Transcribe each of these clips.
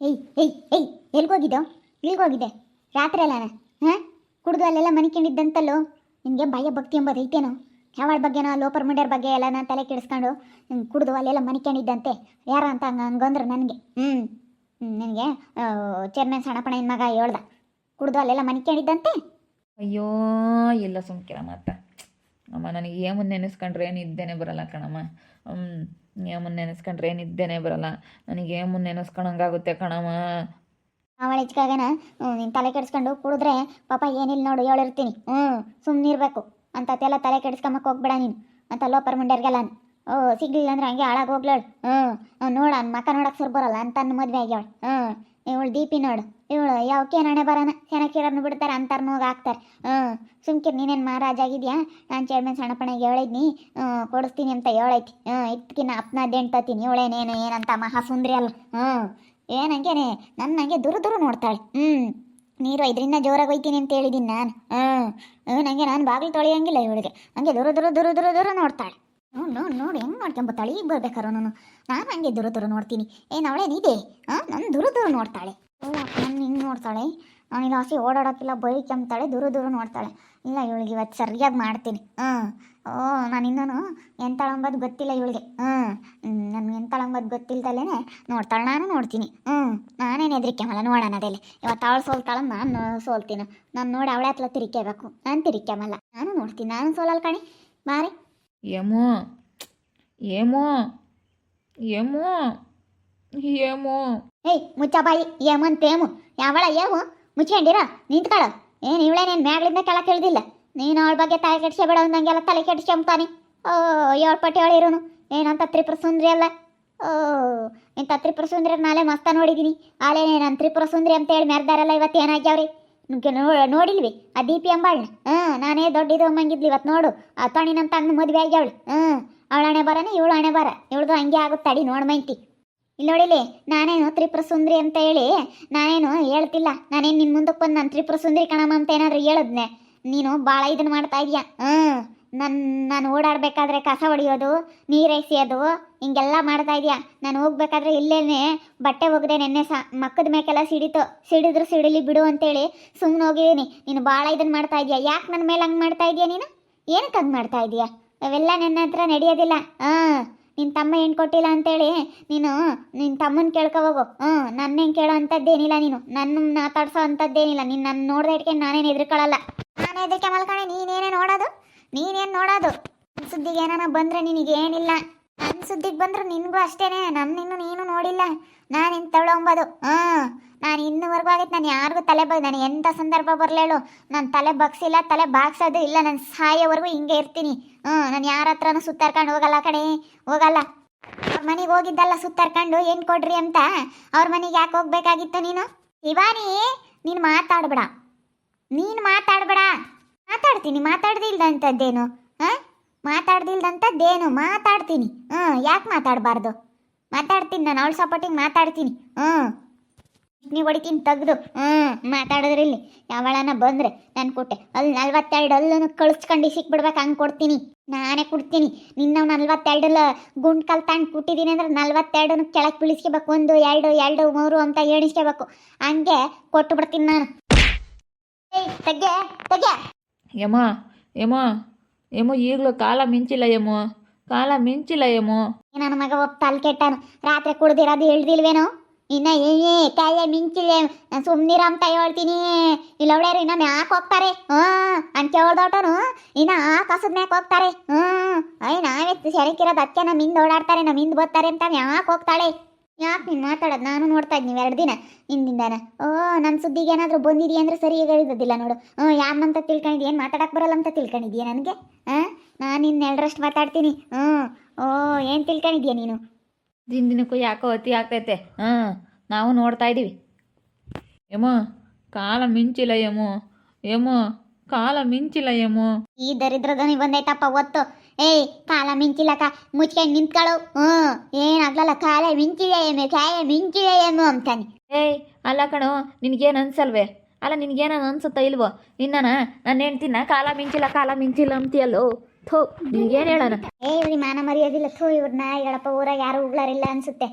ಏಯ್ ಏಯ್ ಏಯ್, ಎಲ್ಗೋಗಿದ್ದೋ? ಇಲ್ಗೋಗಿದ್ದೆ ರಾತ್ರಿ ಅಲ್ಲ ಹಾಂ? ಕುಡಿದು ಅಲ್ಲೆಲ್ಲ ಮನಿಕೊಂಡಿದ್ದಂತಲ್ಲೋ? ನಿನಗೆ ಭಯ ಭಕ್ತಿ ಎಂಬುದು ಐತೇನೋ? ಯಾವಳ ಬಗ್ಗೆನೋ, ಲೋಪರ್ ಮುಂಡ್ಯರ ಬಗ್ಗೆ ಎಲ್ಲ ನಾನು ತಲೆ ಕೆಡಿಸ್ಕೊಂಡು ಕುಡ್ದು ಅಲ್ಲೆಲ್ಲ ಮನಿಕೊಂಡಿದ್ದಂತೆ? ಯಾರ ಅಂತ ಹಂಗ, ಹಂಗಂದ್ರೆ ನನಗೆ. ಹ್ಞೂ ನನಗೆ ಚೇರ್ಮನ್ ಸಣ್ಣಪ್ಪಣ ಮಗ ಹೇಳ್ದ. ಕುಡಿದು ಅಲ್ಲೆಲ್ಲ ಮನಿಕೊಂಡಿದ್ದಂತೆ? ಅಯ್ಯೋ, ಇಲ್ಲ ಸುಮ್ಕಿರ ಮಾತ ಅಮ್ಮ ನನಗೆ ಏಮನ್ ನೆನೆಸ್ಕೊಂಡ್ರೆ ಏನು ಇದ್ದೇನೆ ಬರಲ್ಲ ಕಣಮ್ಮ. ಹ್ಞೂ ಏಮನ್ ನೆನೆಸ್ಕೊಂಡ್ರೆ ಏನು ಇದ್ದೇನೆ ಬರಲ್ಲ. ನನಗೆ ಏಮನ್ ನೆನೆಸ್ಕೊಳಂಗಾಗುತ್ತೆ ಕಣಮ್ಮ. ಅವಳ ಹೆಚ್ಚಾಗನ ನೀನು ತಲೆ ಕೆಡಿಸ್ಕೊಂಡು ಕುಡಿದ್ರೆ ಪಾಪ ಏನಿಲ್ಲ ನೋಡು ಹೇಳಿರ್ತೀನಿ ಹ್ಞೂ ಸುಮ್ಮನಿರ್ಬೇಕು ಇರಬೇಕು. ಅಂತತ್ತೆಲ್ಲ ತಲೆ ಕೆಡಿಸ್ಕೊಂಬಕ್ಕೆ ಹೋಗ್ಬೇಡ ನೀನು. ಅಂತ ಲೋಪರ್ ಮುಂಡ್ಯರ್ಗೆಲ್ಲ ಓ, ಸಿಗ್ಲಿಲ್ಲ ಅಂದ್ರೆ ಹಂಗೆ ಹಾಳಾಗಿ ಹೋಗ್ಲೇಳು. ಹ್ಞೂ ನೋಡ ಅನ್ ಮಕ್ಕ ನೋಡಕ್ಕೆ ಸರ್ ಬರಲ್ಲ ಅಂತ ಮದುವೆ ಆಗ್ಯಾಳ. ಹ್ಞೂ ಇವಳು ದೀಪಿ ನೋಡು. ಇವಳು ಯಾವಕ್ಕೆ ನಾಣೆ ಬರೋಣ ಚೆನ್ನಾಗಿರೋರ್ನ ಬಿಡ್ತಾರೆ ಅಂತಾರ್ನ ಹೋಗಿ ಹಾಕ್ತಾರೆ. ಹ್ಞೂ. ಸುಮ್ಕಿರ್, ನೀನೇನು ಮಹಾರಾಜ ಆಗಿದ್ಯಾ? ನಾನು ಚೇರ್ಮನ್ ಸಣ್ಣಪ್ಪನಿಗೆ ಹೇಳಿದ್ನಿ. ಕೊಡಿಸ್ತೀನಿ ಅಂತ ಹೇಳೈತಿ. ಹ್ಞೂ, ಇದ್ಕಿನ್ನ ಅಪ್ನ ದೆಂಟತೀನಿ ಇವಳೇನೇನು ಏನಂತ ಮಹಾಸುಂದ್ರಿ ಅಲ್ಲ. ಹ್ಞೂ. ಏನಂಗೇನೆ ನನ್ನ ಹಂಗೆ ದುರು ದುರು ನೋಡ್ತಾಳೆ. ಹ್ಞೂ. ನೀರು ಇದರಿಂದ ಜೋರಾಗಿ ಹೋಯ್ತೀನಿ ಅಂತ ಹೇಳಿದ್ದೀನಿ ನಾನು. ಹ್ಞೂ. ನನಗೆ ನಾನು ಬಾಗಿಲು ತೊಳೆಯಂಗಿಲ್ಲ ಇವಳಿಗೆ. ಹಂಗೆ ದುರು ದುರು ದುರು ದುರು ದುರು ನೋಡ್ತಾಳೆ. ನೋಡಿ ನೋಡಿ ನೋಡಿ, ಹೆಂಗೆ ನೋಡ್ಕೊಂಬತ್ತಾಳೆ ಈಗ ಬರ್ಬೇಕಾರೋ ನಾನು ನಾನು ಹಂಗೆ ದುರು ದುರು ನೋಡ್ತೀನಿ. ಏನು ಅವಳೇನಿದೆ ಹಾಂ ನನ್ನ ದುರು ದುರು ನೋಡ್ತಾಳೆ. ಓ ನನ್ನ ಹಿಂಗೆ ನೋಡ್ತಾಳೆ? ನನಗೆ ಆಸೆ ಓಡಾಡೋಕ್ಕಿಲ್ಲ ಕೆಂಬ್ತಾಳೆ ದುರು ದೂರ ನೋಡ್ತಾಳೆ. ಇಲ್ಲ ಇವಳಿಗೆ ಇವತ್ತು ಸರಿಯಾಗಿ ಮಾಡ್ತೀನಿ. ಹ್ಞೂ ಓ, ನಾನು ಇನ್ನೂ ಎಂತಳಂಬದು ಗೊತ್ತಿಲ್ಲ ಇವಳಿಗೆ. ಹ್ಞೂ ನನ್ಗೆ ಎಂತಳಂಬದು ಗೊತ್ತಿಲ್ದಲೇ ನೋಡ್ತಾಳೆ, ನಾನು ನೋಡ್ತೀನಿ. ಹ್ಞೂ, ನಾನೇನು ಹೆದರಿಕೆಮಲ್ಲ ನೋಡೋಣ ಅದೆಲ್ಲ ಇವತ್ತು ಅವಳು ಸೋಲ್ತಾಳ, ನಾನು ಸೋಲ್ತೀನಿ. ನಾನು ನೋಡಿ ಅವಳೆ ಹತ್ರ ತಿರಿಕೆಬೇಕು ನಾನು ತಿರಿಕೆಮಲ್ಲ ನಾನು ನೋಡ್ತೀನಿ, ನಾನು ಸೋಲಲ್ ಕಣಿ. ಬಾರಿ. ಏಮೋ ಏಮೋ ಏಮೋ ಏಮೋ ಏಯ್ ಮುಚ್ಚಬಾಯಿ ಏಮಂತೇಮು ಯಾವಳ ಏಮು ಮುಚ್ಕೊಂಡಿರ ನಿಂತ್ಕೊಳ ಏನು ನೀನು ಮ್ಯಾಗ್ಲಿಂದ ಕೆಳಕ್ಕೆ ಇಳ್ದಿಲ್ಲ ನೀನು ಅವಳ ಬಗ್ಗೆ ತಲೆ ಕೆಡ್ಸ್ಕೊಬೇಡ ಅಂದಂಗೆಲ್ಲ ತಲೆ ಕೆಡ್ಸ್ಕೊಂತಾನೆ ಓ ಏಳು ಪಟ್ಟಿ ಹೇಳಿರೋನು ಏನಂತ ತ್ರಿಪುರ ಸುಂದ್ರಿ ಅಲ್ಲ ಓ ಇಂಥ ತ್ರಿಪುರ ಸುಂದ್ರಿ ನಾಳೆ ಮಸ್ತ ನೋಡಿದ್ದೀನಿ ಆಳೆ ನಾನು ತ್ರಿಪುರ ಸುಂದ್ರಿ ಅಂತ ಹೇಳಿ ಮೆರ್ದಾರಲ್ಲ ಇವತ್ತು ಏನಾಗ್ಯಾವ್ರಿ ನೋಡಿಲ್ವಿ? ಆ ದೀಪಿ ಅಂಬಾಳ್ನ? ಹಾಂ, ನಾನೇ ದೊಡ್ಡದು ಅಮ್ಮಂಗಿದ್ಲಿ ಇವತ್ತು ನೋಡು. ಆ ನಮ್ಮ ತಣ್ಣ ಮದುವೆ ಆಗ್ಯಾವಳು. ಹಾಂ, ಅವಳ ಹಣೆ ಬರನೇ ಇವಳು ಹಣೆ ಬರ. ಇವಳದು ಹಂಗೆ ಆಗುತ್ತೆ ಅಡಿ ನೋಡಿ ಮೈಂತಿ. ಇಲ್ಲಿ ನೋಡಿಲಿ ನಾನೇನು ತ್ರಿಪುರ ಸುಂದ್ರಿ ಅಂತ ಹೇಳಿ, ನಾನೇನು ಹೇಳ್ತಿಲ್ಲ. ನಾನೇನು ನಿನ್ನ ಮುಂದಕ್ಕೆ ಬಂದು ನಾನು ತ್ರಿಪುರ ಸುಂದ್ರಿ ಕಣಮ್ಮ ಅಂತ ಏನಾದರೂ ಹೇಳದ್ನೆ. ನೀನು ಭಾಳ ಇದನ್ನು ಮಾಡ್ತಾ ಇದೀಯ? ಹ್ಞೂ ನನ್ನ ನಾನು ಓಡಾಡಬೇಕಾದ್ರೆ ಕಸ ಹೊಡೆಯೋದು, ನೀರು ಎಸೆಯೋದು, ಹಿಂಗೆಲ್ಲ ಮಾಡ್ತಾ ಇದೆಯಾ? ನಾನು ಹೋಗ್ಬೇಕಾದ್ರೆ ಇಲ್ಲೇ ಬಟ್ಟೆ ಒಗ್ದೆ ನೆನ್ನೆ ಸಹ ಮಕ್ಕದ ಮೇಕೆಲ್ಲ ಸಿಡಿತು, ಸಿಡಿದ್ರು ಸಿಡಿಲಿ ಬಿಡು ಅಂತೇಳಿ ಸುಮ್ಮನೆ ಹೋಗಿದ್ದೀನಿ ನೀನು ಭಾಳ ಇದನ್ನು ಮಾಡ್ತಾ ಇದೆಯಾ? ಯಾಕೆ ನನ್ನ ಮೇಲೆ ಹಂಗೆ ಮಾಡ್ತಾ ಇದೆಯಾ ನೀನು? ಏನಕ್ಕೆ ಹಂಗೆ ಮಾಡ್ತಾ ಇದೆಯಾ? ಅವೆಲ್ಲ ನನ್ನ ಹತ್ರ ನಡೆಯೋದಿಲ್ಲ. ಹಾಂ ನಿನ್ನ ತಮ್ಮ ಏನು ಕೊಟ್ಟಿಲ್ಲ ಅಂತೇಳಿ ನೀನು ನಿನ್ನ ತಮ್ಮನ ಕೇಳ್ಕೊ ಹೋಗು. ಹ್ಞೂ ಹೆಂಗೆ ಕೇಳೋ ಅಂಥದ್ದೇನಿಲ್ಲ ನೀನು. ನನ್ನ ಮಾತಾಡ್ಸೋ ಅಂಥದ್ದೇನಿಲ್ಲ ನೀನು ನನ್ನ ನೋಡ್ದೆ ಇಟ್ಕೊಂಡು ನಾನೇನು ಎದ್ರಿಕೊಳ್ಳಲ್ಲ ನಾನು ಹೆದರಿಕೆ ಮಲ್ಕೊಂಡೆ ನೀನೇನೇ ನೋಡೋದು? ನೀನೇನು ನೋಡೋದು? ನನ್ನ ಸುದ್ದಿಗೆ ಏನಾನ ಬಂದರೆ ನಿನಗೇನಿಲ್ಲ ನನ್ನ ಸುದ್ದಿಗೆ ಬಂದರೆ ನಿನಗೂ ಅಷ್ಟೇನೆ. ನನ್ನಿನ್ನು ನೀನು ನೋಡಿಲ್ಲ. ನಾನು ಇಂಥವಳು ಅಂಬೋದು. ಹಾಂ, ನಾನು ಇನ್ನುವರೆಗೂ ಆಗೈತೆ. ನಾನು ಯಾರಿಗೂ ತಲೆ ಬಗ್, ನಾನು ಎಂಥ ಸಂದರ್ಭ ಬರಲೇಳು ನಾನು ತಲೆ ಬಗ್ಸಿಲ್ಲ, ತಲೆ ಬಾಗ್ಸೋದು ಇಲ್ಲ. ನಾನು ಸಾಯೋವರೆಗೂ ಹಿಂಗೆ ಇರ್ತೀನಿ. ಹ್ಞೂ ನಾನು ಯಾರ ಹತ್ರನೂ ಸುತ್ತಾರ್ಕೊಂಡು ಹೋಗಲ್ಲ ಕಡೆ ಹೋಗಲ್ಲ. ಅವ್ರ ಮನೆಗೆ ಹೋಗಿದ್ದಲ್ಲ ಸುತ್ತಾರ್ಕೊಂಡು ಏನು ಕೊಡ್ರಿ ಅಂತ? ಅವ್ರ ಮನೆಗೆ ಯಾಕೆ ಹೋಗ್ಬೇಕಾಗಿತ್ತು ನೀನು? ಇವಾನಿ, ನೀನು ಮಾತಾಡ್ಬೇಡ. ನೀನು ಮಾತಾಡ್ಬೇಡ. ಮಾತಾಡ್ತೀನಿ ಮಾತಾಡ್ದಿಲ್ದಂಥದ್ದೇನು ಹಾಂ? ಮಾತಾಡ್ದಿಲ್ದಂಥದ್ದೇನು ಮಾತಾಡ್ತೀನಿ. ಹ್ಞೂ ಯಾಕೆ ಮಾತಾಡಬಾರ್ದು? ಮಾತಾಡ್ತೀನಿ, ನಾನು ಅವಳ ಸಪೋರ್ಟಿಗೆ ಮಾತಾಡ್ತೀನಿ. ಹ್ಞೂ ನೀವು ಹೊಡಿತೀನಿ, ತೆಗ್ದು. ಹ್ಞೂ ಮಾತಾಡಿದ್ರಿ ಇಲ್ಲಿ ಯಾವಳನ ಬಂದರೆ ನಾನು ಕೊಟ್ಟೆ ಅಲ್ಲಿ ನಲ್ವತ್ತೆರಡು ಅಲ್ಲೂ ಕಳಿಸ್ಕೊಂಡು ಸಿಕ್ಬಿಡ್ಬೇಕು ಹಂಗೆ ಕೊಡ್ತೀನಿ. ನಾನೇ ಕೊಡ್ತೀನಿ. ನಿನ್ನ ನಲ್ವತ್ತೆರಡಲ್ಲ ಗುಂಡ್ ಕಲ್ ತಗೊಂಡು ಕೊಟ್ಟಿದ್ದೀನಿ ಅಂದ್ರೆ ನಲ್ವತ್ತೆರಡನ್ನು ಕೆಳಗೆ ಬೀಳಿಸ್ಕೋಬೇಕು. ಒಂದು, ಎರಡು ಎರಡು, ಮೂರು ಅಂತ ಎಣಿಸ್ಕೋಬೇಕು ಹಂಗೆ ಕೊಟ್ಟು ಬಿಡ್ತೀನಿ ನಾನು. ತಗ್ಗೆ ತೆಗೆ ಯಮ್ಮ ಯಮ್ಮ ಯಮ್ಮ ಈಗಲೂ ಕಾಲ ಮಿಂಚಿಲ್ಲ ಯಮ್ಮ ಕಾಲ ಮಿಂಚಿಲ್ಲ ನನ್ನ ಮಗ ಒಬ್ಬ ತಲೆ ಕೆಟ್ಟಾನು ರಾತ್ರಿ ಕುಡ್ದಿರೋದು ಹೇಳ್ದಿಲ್ವೇನೋ? ಇನ್ನ ಏ ಕಾಯ ಮಿಂಚಿಲ್ಲ ಸುಮ್ಮನಿರ ಅಂತ ಹೇಳ್ತೀನಿ. ಇಲ್ಲ ಅವಳ್ಯಾರು ಇನ್ನ ಮ್ಯಾಕ್ ಹೋಗ್ತಾರೆ? ಹ್ಞೂ ಅಂತ ಹೇಳ್ದೋಟನು ಇನ್ನ ಆ ಕಸದ ಹೋಗ್ತಾರೆ. ಹ್ಞೂ ಅಯ್ಯ ನಾವೇ ಸೆರಕಿರೋದು ಅದಕ್ಕೆ ನಮ್ಮ ಹಿಂದೆ ಓಡಾಡ್ತಾರೆ ನಮ್ಮ ಹಿಂದೆ ಬರ್ತಾರೆ ಅಂತ ಮ್ಯಾಕ್ ಹೋಗ್ತಾಳೆ? ಯಾಕೆ ನೀನು ಮಾತಾಡೋದು? ನಾನು ನೋಡ್ತಾ ಇದ್ದೀನಿ ಎರಡು ದಿನ ನಿನ್ನಿಂದಾನ ಓ ನನ್ನ ಸುದ್ದಿಗೆ ಏನಾದರೂ ಬಂದಿದೆಯಾ ಅಂದರೆ ಸರಿ ಹೇಳಿದ್ದಿಲ್ಲ ನೋಡು. ಹ್ಞೂ ಯಾರನ್ನಂತ ತಿಳ್ಕೊಂಡಿದ್ಯ? ಏನು ಮಾತಾಡಕ್ಕೆ ಬರಲ್ಲ ಅಂತ ತಿಳ್ಕೊಂಡಿದ್ಯಾ ನನಗೆ? ಹಾಂ ನಾನು ಇನ್ನು ಎರಡರಷ್ಟು ಮಾತಾಡ್ತೀನಿ. ಹ್ಞೂ. ಓ ಏನು ತಿಳ್ಕೊಂಡಿದ್ಯಾ ನೀನು? ದಿನ ದಿನಕ್ಕೂ ಯಾಕೋ ಅತಿ ಆಗ್ತೈತೆ. ಹಾಂ ನಾವು ನೋಡ್ತಾ ಇದ್ದೀವಿ ಯಮ್ಮ ಕಾಲ ಮಿಂಚಿಲ್ಲ ಯಮ್ಮ. ಯಮ್ಮ ಕಾಲ ಮಿಂಚಿಲ್ಲ ಯಮು ಈ ದರಿದ್ರದ ಧ್ವನಿ ಬಂದೈತಪ್ಪ ಒತ್ತು. ಏಯ್ ಕಾಲ ಮಿಂಚಿಲ್ಲಕ್ಕ. ಮುಚ್ಕೊಂಡು ನಿಂತ್ಕೊಳ್ಳು. ಹ್ಞೂ. ಏನಾಗ್ಲಲ್ಲ ಕಾಲ ಮಿಂಚಿದೆ ಎಮ್ಮೆ ಕಾಯ ನಿಂಚಿದೆ ಏನು ಅಂತಾನೆ. ಏಯ್ ಅಲ್ಲ ಕಣೋ ನಿನಗೇನು ಅನ್ಸಲ್ವೇ ಅಲ್ಲ ನಿನಗೇನ ಅನ್ಸುತ್ತಾ ಇಲ್ವೋ? ನಿನ್ನನ ನಾನು ಹೇಳ್ತೀನ ಕಾಲ ಮಿಂಚಿಲ್ಲ ಕಾಲ ಮಿಂಚಿಲ್ಲ ಅಂತೀಯಲ್ಲೋ? ಥೋ ನಿನಗೇನು ಹೇಳೋಣ? ಏ ಇವ್ರಿಗೆ ಮಾನ ಮರ್ಯಾದಿಲ್ಲ ಥೂ ಇವ್ರನ್ನ ಹೇಳಪ್ಪ ಊರಾಗ ಯಾರು ಉಗ್ಳಾರಿಲ್ಲ ಅನ್ಸುತ್ತೆ.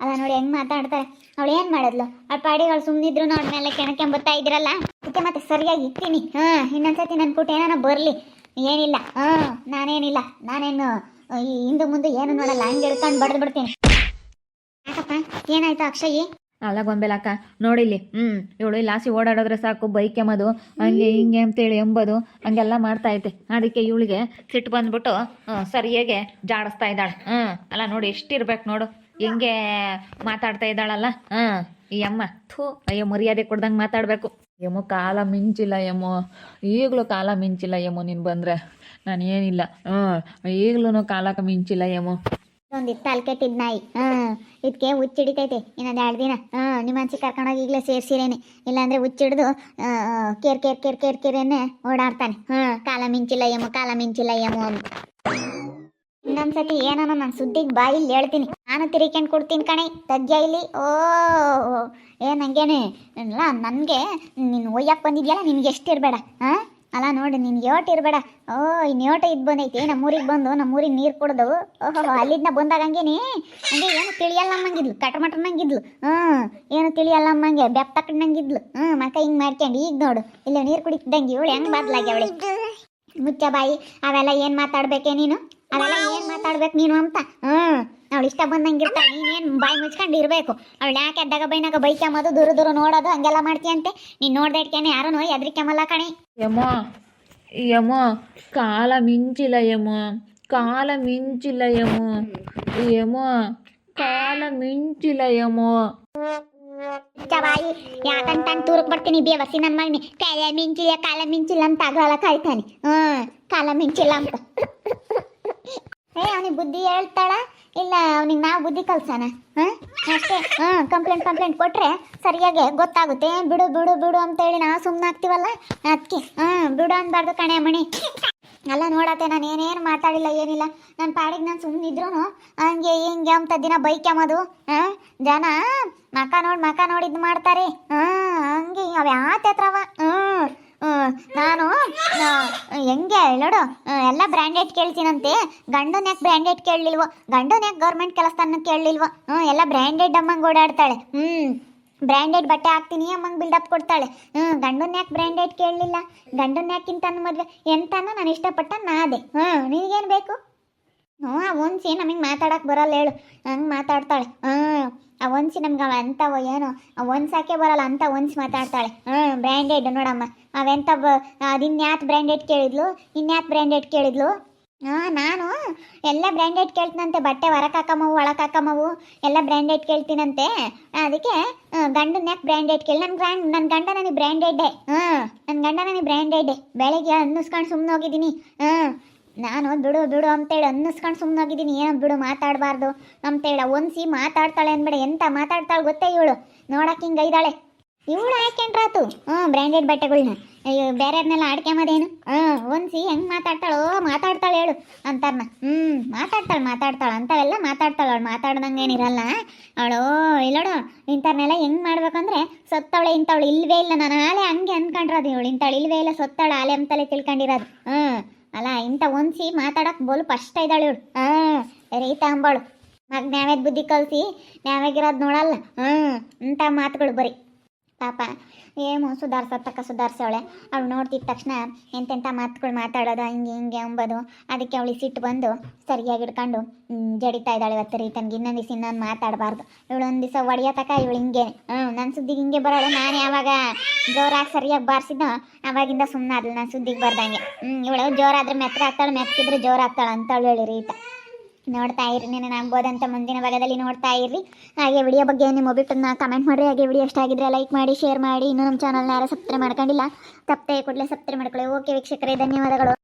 ಅಲ್ಲ ನೋಡಿ ಹೆಂಗ್ ಮಾತಾಡ್ತಾರೆ. ಅವಳು ಏನ್ ಮಾಡಿದ್ಲು? ಆ ಪಾಡಿಗಳು ಸುಮ್ಮನಿದ್ರು ನೋಡ್ ಮೇಲೆ ಕೆಣಕೆಂಬತ್ತಾ ಇದ್ರಲ್ಲ ಅದಕ್ಕೆ ಮತ್ತೆ ಸರಿಯಾಗಿ ಇರ್ತೀನಿ ಹಾ ಇನ್ನೊಂದ್ಸತಿ ನನ್ ಕೂಟ ಏನಾನ ಬರ್ಲಿ. ಏನಿಲ್ಲ. ಹಾ ನಾನೇನಿಲ್ಲ. ನಾನೇನು ಹಿಂದೆ ಮುಂದೆ ಏನು ನೋಡಲ್ಲ, ಹಂಗೆ ಹಿಡ್ಕೊಂಡು ಬಡ್ದು ಬಿಡ್ತೀನಿ. ಯಾಕಪ್ಪ, ಏನಾಯ್ತು ಅಕ್ಷಯ್? ಅಲ್ಲ ಗೊಂಬೆಲಕ್ಕ ನೋಡಿಲ್ಲಿ ಹ್ಞೂ ಇವಳು ಲಾಸಿ ಓಡಾಡಿದ್ರೆ ಸಾಕು, ಬೈಕ್ ಎಂಬುದು ಹಂಗೆ ಹಿಂಗೆ ಅಂತೇಳಿ ಎಂಬುದು, ಹಂಗೆಲ್ಲ ಮಾಡ್ತಾ ಐತೆ. ಅದಕ್ಕೆ ಇವಳಿಗೆ ಸಿಟ್ಟು ಬಂದ್ಬಿಟ್ಟು ಸರಿಯಾಗೆ ಜಾಡಿಸ್ತಾ ಇದ್ದಾಳೆ. ಹ್ಞೂ ಅಲ್ಲ ನೋಡಿ, ಎಷ್ಟಿರ್ಬೇಕು ನೋಡು, ಹೆಂಗೆ ಮಾತಾಡ್ತಾ ಇದ್ದಾಳಲ್ಲ. ಹಾಂ ಈ ಅಮ್ಮ, ಥೂ, ಅಯ್ಯೋ, ಮರ್ಯಾದೆ ಕೊಡ್ದಂಗೆ ಮಾತಾಡಬೇಕು. ಯಮ್ಮು ಕಾಲ ಮಿಂಚಿಲ್ಲ ಯಮೋ. ಈಗಲೂ ಕಾಲ ಮಿಂಚಿಲ್ಲ ಏಮೋ ನೀನು ಬಂದರೆ. ನಾನು ಏನಿಲ್ಲ. ಹ್ಞೂ ಈಗಲೂ ಕಾಲಕ್ಕೆ ಮಿಂಚಿಲ್ಲ ಏಮೋ ಒಂದು ತಲೆ ಕೆಟ್ಟಿದ್ ನಾಯಿ. ಹ್ಞೂ ಇದಕ್ಕೆ ಹುಚ್ಚಿಡಿತೈತೆ ಇನ್ನೊಂದು ಎರಡು ದಿನ. ಹ್ಞೂ ನಿಮ್ಮ ಅನ್ಸಿ ಕರ್ಕೊಂಡೋಗಿ ಈಗಲೇ ಸೇರಿಸಿರೇನೆ. ಇಲ್ಲಾಂದ್ರೆ ಹುಚ್ಚಿಡ್ದು ಕೇರ್ ಕೇರ್ ಕೇರ್ ಕೇರ್, ಕೇರೇನೆ ಓಡಾಡ್ತಾನೆ. ಹ್ಞೂ ಕಾಲ ಮಿಂಚಿಲ್ಲ ಏಮೋ ಕಾಲ ಮಿಂಚಿಲ್ಲ ಯಮೋ ಅಂತ. ಇನ್ನೊಂದ್ಸತಿ ಏನೋ ನಾನು ಸುದ್ದಿಗೆ ಬಾಯಲ್ಲಿ ಹೇಳ್ತೀನಿ. ನಾನು ತಿರುಗಿಕೊಂಡು ಕೊಡ್ತೀನಿ ಕಣೆ. ತಗ್ಯ ಇಲ್ಲಿ. ಓ, ಏ, ನಂಗೇನೆ, ಅಲ್ಲ, ನನಗೆ ನೀನು ಒಯ್ಯಕ್ಕೆ ಬಂದಿದ್ಯಲ್ಲ, ನಿನ್ಗೆ ಎಷ್ಟು ಇರಬೇಡ, ಹಾಂ? ಅಲ್ಲ, ನೋಡಿ, ನಿನ್ಗೆ ಯೋಟ್ ಇರಬೇಡ. ಓ ಇನ್ನು ಯೋಟ ಇದು ಬಂದೈತಿ ನಮ್ಮೂರಿಗೆ ಬಂದು ನಮ್ಮೂರಿಗೆ ನೀರು ಕುಡ್ದು. ಓಹೋ ಅಲ್ಲಿಂದ ಬಂದಾಗ ಹಂಗೇನಿ. ಹಂಗೆ ಏನು ತಿಳಿಯಲ್ಲ ಅಮ್ಮಂಗಿದ್ಲು ಕಟಮಟನಂಗಿದ್ಲು ಹ್ಞೂ ಏನು ತಿಳಿಯಲ್ಲ ಅಮ್ಮಂಗೆ ಬೆಪ್ಪ ತಕ್ಕಂಗಿದ್ಲು ಹ್ಞೂ ಮಕ್ಕ ಹಿಂಗೆ ಮಾಡ್ಕೊಂಡು ಈಗ ನೋಡು. ಇಲ್ಲ ನೀರು ಕುಡಿತಿದ್ದಂಗೆ ಇವಳು ಹೆಂಗೆ ಅವಳಿ. ಮುಚ್ಚ ಬಾಯಿ, ಅವೆಲ್ಲ ಏನು ಮಾತಾಡ್ಬೇಕೆ ನೀನು? ಅವೆಲ್ಲ ಏನು ಮಾತಾಡ್ಬೇಕು ನೀನು ಅಂತ? ಹ್ಮ್ ಅವಳು ಇಷ್ಟ ಬಂದಂಗೆ ಇರ್ತಾಳೆ ನೀನೇನು ಬಾಯಿ ಮುಚ್ಕೊಂಡು ಇರಬೇಕು? ಅವಳು ಯಾಕೆ ಅದ್ದಾಗ ಬೈನಾಗ ಮದು ದೂರ ದೂರ ನೋಡೋದು ಹಂಗೆಲ್ಲ ಮಾಡ್ತೀಯಂತೆ? ನೀನು ನೋಡ್ದೆ ಇಟ್ಕೇನೆ ಯಾರೂ ಎದ್ರಿಕೆಮಲ್ಲ ಕಣಿ. ಯಮೋ ಯಮೋ ಕಾಲ ಮಿಂಚಿಲ್ಲ ಯಮೋ ಕಾಲ ಮಿಂಚಿಲ್ಲ ಯಮೋ ಯಮೋ ಕಾಲ ಮಿಂಚಿಲ್ಲ ಯಮೋ ಬಾಯಿ ಯಾಕಂತಾನು ತೂರಕ್ ಬರ್ತೀನಿ ಬೇವಸಿ ನನ್ನ ಮಗನಿ ಕಾಲ ಮಿಂಚಿಲ್ಲ ಕಾಲ ಮಿಂಚಿಲ್ಲ ಅಂತ ಆಗಲ್ಲ ಕಾಯ್ತಾನೆ. ಹ್ಮ್ ಕಾಲ ಮಿಂಚಿಲ್ಲ ಅಂತ. ಏ, ಅವನಿಗೆ ಬುದ್ಧಿ ಹೇಳ್ತಾಳ? ಇಲ್ಲ, ಅವನಿಗೆ ನಾವು ಬುದ್ಧಿ ಕಲ್ಸಾನ ಹಾಂ? ಅಷ್ಟೇ ಹಾಂ ಕಂಪ್ಲೇಂಟ್ ಕಂಪ್ಲೇಂಟ್ ಕೊಟ್ಟರೆ ಸರಿಯಾಗಿ ಗೊತ್ತಾಗುತ್ತೆ. ಬಿಡು ಬಿಡು ಬಿಡು ಅಂತೇಳಿ ನಾವು ಸುಮ್ಮನೆ ಆಗ್ತೀವಲ್ಲ? ಅದಕ್ಕೆ ಹಾಂ, ಬಿಡು ಅನ್ಬಾರ್ದು ಕಣೆ ಮಣಿ ಅಲ್ಲ, ನೋಡತ್ತೆ, ನಾನು ಏನೇನು ಮಾತಾಡಿಲ್ಲ, ಏನಿಲ್ಲ. ನನ್ನ ಪಾಡಿಗೆ ನಾನು ಸುಮ್ಮನಿದ್ರು ಹಂಗೆ ಹಿಂಗೆ ಅಂತ ದಿನ ಬೈಕ್ ಎಂಬುದು ಹಾಂ? ಜನ ಮಕ ನೋಡಿ ಮಕ ನೋಡಿ ಮಾಡ್ತಾರೆ. ಹಾಂ, ಹಂಗೆ ಅವ ಹ್ಞೂ ನಾನು ಹೆಂಗೆ, ನೋಡು ಎಲ್ಲ ಬ್ರ್ಯಾಂಡೆಡ್ ಕೇಳ್ತೀನಂತೆ. ಗಂಡನ ಯಾಕೆ ಬ್ರ್ಯಾಂಡೆಡ್ ಕೇಳಲಿಲ್ವೋ? ಗಂಡನ ಯಾಕೆ ಗೌರ್ಮೆಂಟ್ ಕೆಲಸನ ಕೇಳಲಿಲ್ವೋ? ಹ್ಞೂ ಎಲ್ಲ ಬ್ರ್ಯಾಂಡೆಡ್ ಅಮ್ಮಂಗೆ ಓಡಾಡ್ತಾಳೆ. ಹ್ಞೂ ಬ್ರ್ಯಾಂಡೆಡ್ ಬಟ್ಟೆ ಹಾಕ್ತೀನಿ, ಅಮ್ಮಂಗೆ ಬಿಲ್ಡಪ್ ಕೊಡ್ತಾಳೆ. ಹ್ಞೂ ಗಂಡನ ಯಾಕೆ ಬ್ರ್ಯಾಂಡೆಡ್ ಕೇಳಲಿಲ್ಲ? ಗಂಡನ ಯಾಕಿಂತ ಮದುವೆ? ಎಂತನೋ ನಾನು ಇಷ್ಟಪಟ್ಟ ನಾದೆ ಹ್ಞೂ ನಿನಗೇನು ಬೇಕು? ಹ್ಞೂ, ಆ ಒಂದ್ಸಿ ನಮಗೆ ಮಾತಾಡಕ್ಕೆ ಬರಲ್ಲ ಹೇಳು. ಹಂಗೆ ಮಾತಾಡ್ತಾಳೆ. ಹ್ಞೂ, ಆ ಒಂದ್ಸಿ ನಮ್ಗೆ ಅವ ಅಂಥವು ಏನು, ಆ ಒಂದ್ಸಾಕೆ ಬರಲ್ಲ, ಅಂತ ಒಂದ್ಸಿ ಮಾತಾಡ್ತಾಳೆ. ಹ್ಞೂ ಬ್ರ್ಯಾಂಡೆಡ್ ನೋಡಮ್ಮ. ಅವೆಂತ ಬ ಅದಿನ್ಯಾತ್ ಬ್ರ್ಯಾಂಡೆಡ್ ಕೇಳಿದ್ಲು, ಇನ್ಯಾತ್ ಬ್ರ್ಯಾಂಡೆಡ್ ಕೇಳಿದ್ಲು? ಹಾಂ ನಾನು ಎಲ್ಲ ಬ್ರ್ಯಾಂಡೆಡ್ ಕೇಳ್ತೀನಂತೆ, ಬಟ್ಟೆ ಹೊರಗೆ ಹಾಕಮ್ಮವು ಒಳಗೆ ಹಾಕಮ್ಮವು, ಎಲ್ಲ ಬ್ರ್ಯಾಂಡೆಡ್ ಕೇಳ್ತೀನಂತೆ. ಅದಕ್ಕೆ ಗಂಡನ ಯಾಕೆ ಬ್ರ್ಯಾಂಡೆಡ್ ಕೇಳಿ ನನ್ನ ಗ್ರ್ಯಾಂಡ್ ನನ್ನ ಗಂಡ ನನಗೆ ಬ್ರ್ಯಾಂಡೆಡ್ಡೆ ಹಾಂ ನನ್ನ ಗಂಡ ನನಗೆ ಬ್ರ್ಯಾಂಡೆಡ್ಡೆ ಬೆಳಗ್ಗೆ ಅನ್ನಿಸ್ಕೊಂಡು ಸುಮ್ಮನೆ ಹೋಗಿದ್ದೀನಿ. ಹಾಂ ನಾನು ಬಿಡು ಬಿಡು ಅಂತೇಳಿ ಅನ್ನಿಸ್ಕೊಂಡು ಸುಮ್ಮನಾಗಿದ್ದೀನಿ ಏನೋ ಬಿಡು, ಮಾತಾಡಬಾರ್ದು ಅಂತೇಳ ಒಂದ್ಸಿ ಮಾತಾಡ್ತಾಳೆ ಅಂದ್ಬಿಡಿ ಎಂತ ಮಾತಾಡ್ತಾಳೆ ಗೊತ್ತೇ ಇವಳು. ನೋಡಕ್ಕೆ ಹಿಂಗೆ ಐದಾಳೆ ಇವಳು ಹಾಕ್ಯಂಡ್ರಾತು ಹ್ಞೂ ಬ್ರ್ಯಾಂಡೆಡ್ ಬಟ್ಟೆಗಳನ್ನ ಅಯ್ಯೋ, ಬೇರೆಯವ್ರನ್ನೆಲ್ಲ ಆಡ್ಕೊಂಬದೇನು ಹ್ಞೂ ಒಂದ್ಸಿ ಹೆಂಗೆ ಮಾತಾಡ್ತಾಳೋ, ಮಾತಾಡ್ತಾಳೆ ಹೇಳು ಅಂತಾರನ್ನ ಹ್ಞೂ ಮಾತಾಡ್ತಾಳೆ ಮಾತಾಡ್ತಾಳೆ ಅಂಥವೆಲ್ಲ ಮಾತಾಡ್ತಾಳೆ ಅವಳು. ಮಾತಾಡ್ದಂಗೆ ಏನಿರಲ್ಲ ಅವಳು ಇಲ್ಲೋಡು ಇಂಥವ್ರನ್ನೆಲ್ಲ ಹೆಂಗೆ ಮಾಡ್ಬೇಕಂದ್ರೆ ಸತ್ತವಳೆ, ಇಂಥವಳು ಇಲ್ವೇ ಇಲ್ಲ. ನಾನು ಆಲೆ ಹಂಗೆ ಅನ್ಕೊಂಡಿರೋದು ಇವಳು. ಇಂಥವಳು ಇಲ್ವೇ ಇಲ್ಲ, ಸತ್ತವಳು ಆಲೆ ಅಂತಲೇ ತಿಳ್ಕೊಂಡಿರೋದು. ಹ್ಞೂ ಅಲ್ಲ, ಇಂಥ ಒಂದ್ಸಿ ಮಾತಾಡಕ್ಕೆ ಬೋಲು ಫಸ್ಟ್ ಇದ್ದಾಳೆ ಇವಳು. ಹಾಂ, ರೀತ ಅಂಬಳು. ಮಗ ನ್ಯಾವೇದ್ ಬುದ್ಧಿ ಕಲಿಸಿ ನ್ಯಾವಾಗಿರೋದು ನೋಡಲ್ಲ. ಹ್ಞೂ ಇಂಥ ಮಾತುಗಳು ಬರೀ. ಪಾಪ. ಏನು ಸುಧಾರ್ಸತ್ತಕ್ಕ ಸುಧಾರಿಸವಳೆ ಅವಳು. ನೋಡ್ತಿದ್ದ ತಕ್ಷಣ ಎಂತೆಂಥ ಮಾತುಗಳು ಮಾತಾಡೋದು, ಹಿಂಗೆ ಹಿಂಗೆ ಅಂಬೋದು. ಅದಕ್ಕೆ ಅವಳಿಗೆ ಸಿಟ್ಟು ಬಂದು ಸರಿಯಾಗಿ ಹಿಡ್ಕೊಂಡು ಜಡಿತಾ ಇದ್ದಾಳೆ ಇವತ್ತು ರೀತನ್ಗೆ. ಇನ್ನೊಂದು ದಿವಸ ಇನ್ನೊಂದು ಮಾತಾಡಬಾರ್ದು. ಇವಳು ಒಂದು ದಿವಸ ತಕ್ಕ ಇವಳು ಹಿಂಗೆ. ಹ್ಞೂ ನನ್ನ ಸುದ್ದಿಗೆ ಹಿಂಗೆ ಬರೋಳು. ನಾನು ಯಾವಾಗ ಜೋರಾಗಿ ಸರಿಯಾಗಿ ಬಾರಿಸಿದ್ನೋ, ಅವಾಗಿಂದ ಸುಮ್ಮನೆ ಆದ್ಲು ನಾನು ಸುದ್ದಿಗೆ ಬರ್ದಂಗೆ. ಹ್ಞೂ ಇವಳು ಜೋರಾದ್ರೆ ಮೆತ್ತಗೆ ಆಗ್ತಾಳೆ ಮೆತ್ತಗಿದ್ರೆ ಜೋರಾಗ್ತಾಳೆ ಅಂತವಳು ಹೇಳಿ ರೀತ. ನೋಡ್ತಾ ಇರಿ ನೀನು ನಂಬೋದಂತ ಮುಂದಿನ ಭಾಗದಲ್ಲಿ ನೋಡ್ತಾ ಇರಿ ಹಾಗೆ ವಿಡಿಯೋ ಬಗ್ಗೆ ನಿಮ್ಮ ಒಬ್ಬಿಟ್ಟನ್ನ ಕಮೆಂಟ್ ಮಾಡಿರಿ. ಹಾಗೆ ವಿಡಿಯೋ ಇಷ್ಟ ಆಗಿದ್ರೆ ಲೈಕ್ ಮಾಡಿ ಶೇರ್ ಮಾಡಿ. ಇನ್ನೂ ನಮ್ಮ ಚಾನಲ್ನ ಯಾರು ಸಬ್ಸ್ಕ್ರೈಬ್ ಮಾಡ್ಕೊಂಡಿಲ್ಲ, ತಪ್ಪದೆ ಕೂಡಲೇ ಸಬ್ಸ್ಕ್ರೈಬ್ ಮಾಡ್ಕೊಳ್ಳಿ. ಓಕೆ ವೀಕ್ಷಕರೇ, ಧನ್ಯವಾದಗಳು.